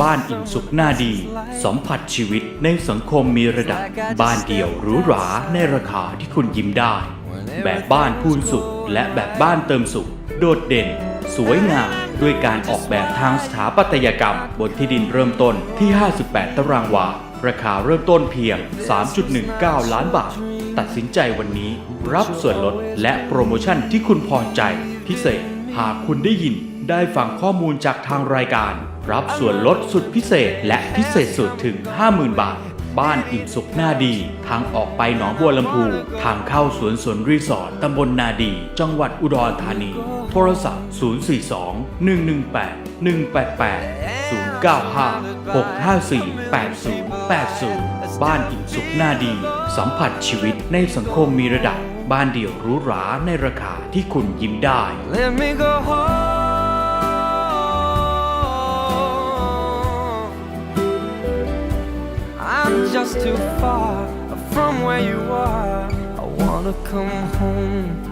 บ้านอิ่มสุขหน้าดี สัมผัสชีวิตในสังคมมีระดับ บ้านเดี่ยวหรูหราในราคาที่คุณยิ้มได้ แบบบ้านพูนสุข และแบบบ้านเติมสุข โดดเด่น สวยงาม ด้วยการออกแบบทางสถาปัตยกรรม บนที่ดินเริ่มต้นที่ 58 ตารางวา ราคาเริ่มต้นเพียง 3.19 ล้านบาท ตัดสินใจวันนี้ รับส่วนลดและโปรโมชั่นที่คุณพอใจพิเศษ หากคุณได้ยินได้ฟังข้อมูลจากทางรายการ รับส่วนลดสุดพิเศษและพิเศษสุดถึง 50,000 บาท บ้านอิ่มสุขหน้าดี ทางออกไปหนองบัวลำพูทางเข้าสวนสนรีสอร์ทตำบลนาดี จังหวัดอุดรธานี โทรศัพท์ 042 118 188 095 654 8080 บ้านอิ่มสุขหน้าดี สัมผัสชีวิตในสังคมมีระดับ บ้านเดี่ยวหรูหราในราคาที่คุณยิ้มได้ Let me go home. I'm just too far from where you are. I wanna come home